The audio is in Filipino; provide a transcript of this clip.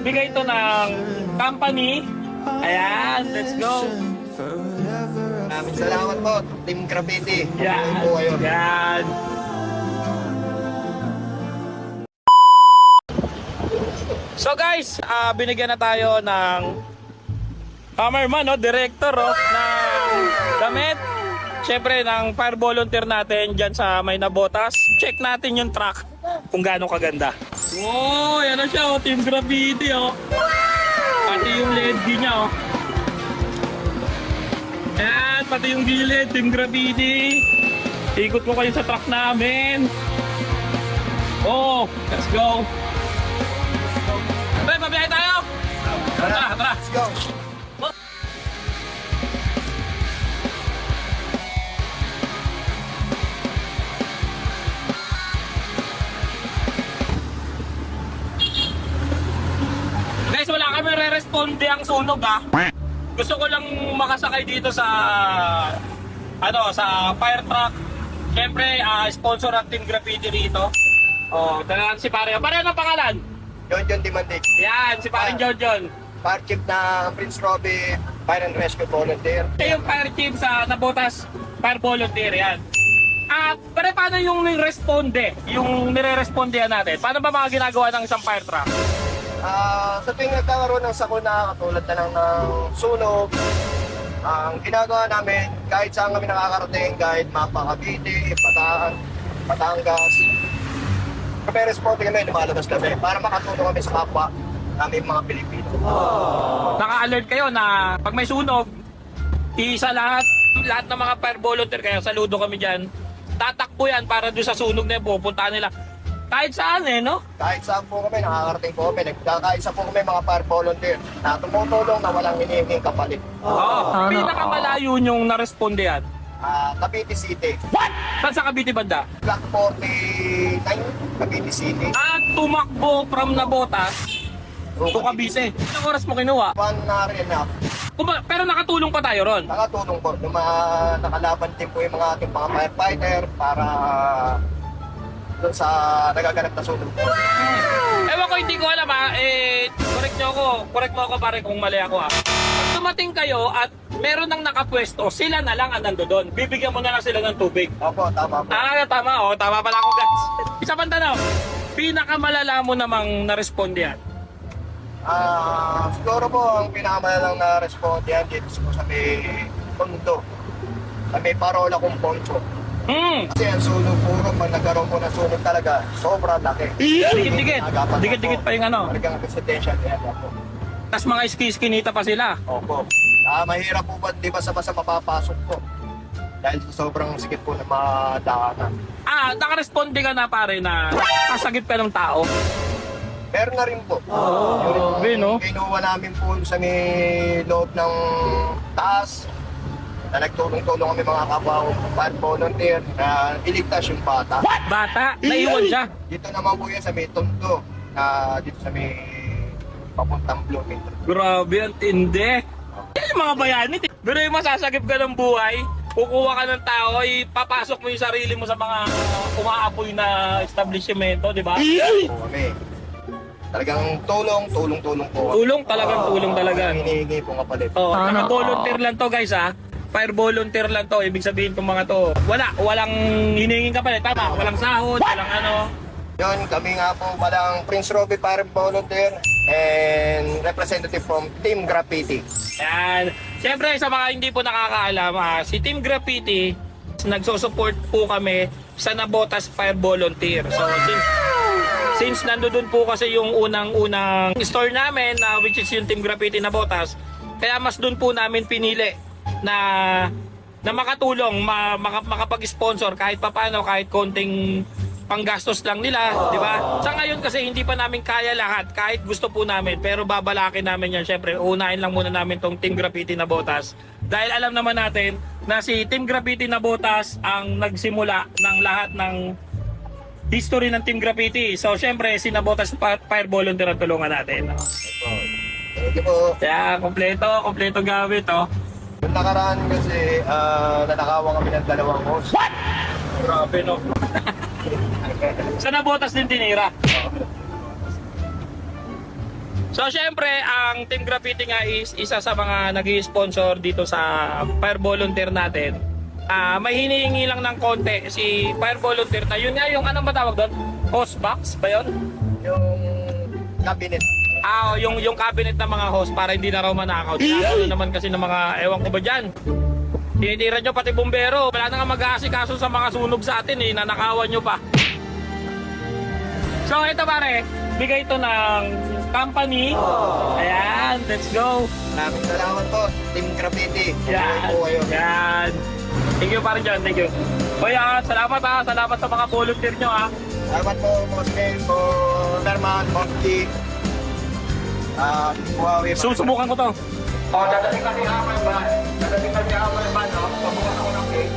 bigay ito ng company. Ayan, let's go. Maraming salamat po, Team Graffiti. Yan. Tuloy po kayo. Yan. So guys, ah, binigyan na tayo ng cameraman, no? director oh, ng damit. Siyempre, ng fire volunteer natin dyan sa may nabotas. Check natin yung truck kung gaano kaganda. Wow, yan na siya, oh, Team Graffiti. Oh. Pati yung LED niya. Oh. Yan, pati yung gilid, Team Graffiti. Ikot ko kayo sa truck namin. Oh, let's go. Re-responde ang sunog ah. Gusto ko lang makasakay dito sa ano, sa fire truck. Siyempre, ah, sponsor ang Team Graffiti rito. Oh, talagang si Pare. Pare, anong pangalan? John John Dimandik. Yan, si Pare John John. Fire Chief na Prince Robbie, Fire and Rescue Volunteer. Ito yung fire chief sa Nabotas Fire Volunteer, yan. Ah, pare, paano yung responde? Yung nire-responde natin? Paano ba mga ginagawa ng isang fire truck? Ah, sa tuwing nagkakaroon ng sakuna, katulad na lang ng sunog, ang ginagawa namin, kahit saan kami nakakarating, kahit Mapa Cavite, Bataan, Batangas, kami responde kami, lumalabas kami para makatulong kami sa kapwa namin mga Pilipino. Naka-alert kayo na pag may sunog, isa lahat, lahat ng mga fire volunteer kaya saludo kami dyan. Tatakbo yan para doon sa sunog na yun, pupuntahan nila. Kahit saan eh, no? Kahit saan po kami, nakakarating po kami, nagkakaisa po kami mga fire volunteer na tumutulong na walang hinihinging kapalit. Oo. Pinakamalayo yung na-responde yan. Ah, Cavite City, Saan sa Cavite banda? Block 49, Cavite City. At tumakbo from Nabotas to Cavite. Ilang oras mo kinuha? One hour and a half. Kuma- pero nakatulong pa tayo ron. Nakatulong po. Luma, nakalaban din po yung mga ating mga firefighter para doon sa nagaganap na sunog po. Ewan ko, hindi ko alam ha. Eh, correct nyo ako. Correct mo ako pare kung mali ako ha. Pag dumating kayo at meron nang nakapwesto, sila na lang ang nando doon. Bibigyan mo na lang sila ng tubig. Opo, tama po. Ah, tama. Oh, tama pala ako guys. Isa pang tanong. Pinakamalala mo namang na-responde yan. Ah, siguro po ang pinakamalalang na responde yan dito sa sa may Tondo. Sa may parola kong poncho. Hmm. Kasi ang sunog puro, pag nagkaroon po ng sunog talaga, sobrang laki. Dikit-dikit. Dikit-dikit pa yung ano. Talagang residential area po. Tapos mga ski-skinita pa sila. Opo. Ah, mahirap po ba, di ba sa basa mapapasok po? Dahil sa sobrang sikip po ng mga daanan. Ah, nakaresponde ka na pare na kasagip ka ng tao. Meron na rin po. Oh, grabe, no? Kinuha namin po sa may loob ng taas na nagtulong-tulong kami mga kapwa ko, fire volunteer na iligtas yung bata. Bata, naiwan siya. Dito naman po yan sa may Tondo, na dito sa may papuntang Blooming. Grabe, ang tindi. Yan yung mga bayani. Pero yung masasagip ka ng buhay, kukuha ka ng tao, ipapasok mo yung sarili mo sa mga umaapoy na establishmento, di ba? Kami. Talagang tulong, tulong-tulong po. Tulong talagang tulong talaga. Hinihingi po kapalit. Oh, naka-volunteer lang to guys ha. Fire volunteer lang to. Ibig sabihin itong mga to. Wala, walang hiningin ka pa Tama, walang sahod, walang ano. Yun, kami nga po palang Prince Robbie Fire Volunteer and representative from Team Graffiti. Yan. Siyempre, sa mga hindi po nakakaalam, ah, si Team Graffiti, nagsusupport po kami sa Nabotas Fire Volunteer. So, since, since nandoon po kasi yung unang-unang store namin, na which is yung Team Graffiti Nabotas, kaya mas doon po namin pinili na na makatulong, ma, maka- makapag-sponsor kahit papano, kahit konting panggastos lang nila, di ba? Sa ngayon kasi hindi pa namin kaya lahat, kahit gusto po namin, pero babalakin namin yan. Syempre, unahin lang muna namin tong Team Graffiti na Botas. Dahil alam naman natin na si Team Graffiti na Botas ang nagsimula ng lahat ng history ng Team Graffiti. So, syempre, si Nabotas Fire Volunteer ang tulungan natin. Thank you po. Kaya, kompleto, kompleto gamit, oh. Yung nakaraan kasi, uh, nanakawan kami ng dalawang host. Grabe, no? Sa Nabotas din tinira. So syempre, ang Team Graffiti nga is isa sa mga nag sponsor dito sa Fire Volunteer natin. Ah, may hinihingi lang ng konti si Fire Volunteer na yun nga yung anong ba tawag doon? Hose box ba yun? Yung cabinet. Ah, yung yung cabinet ng mga host para hindi na raw manakaw. Tinakaw naman kasi ng mga ewan ko ba diyan. Tinitira nyo pati bumbero. Wala na nga mag-aasikaso sa mga sunog sa atin eh. Nanakawan nyo pa. So ito pare, bigay ito ng company. Ayan, let's go. Maraming salamat po, Team Graffiti. Yan. Yan. Thank you pare John, thank you. Yan, salamat ha. Salamat sa mga volunteer nyo ha. Salamat po, Boss Ben, po Berman, Boss. Ah, Huawei. Susubukan ko to. Oh, dadating kami Hammer Ban. Dadating kami Hammer Ban, no? Pabukas ako ng cake.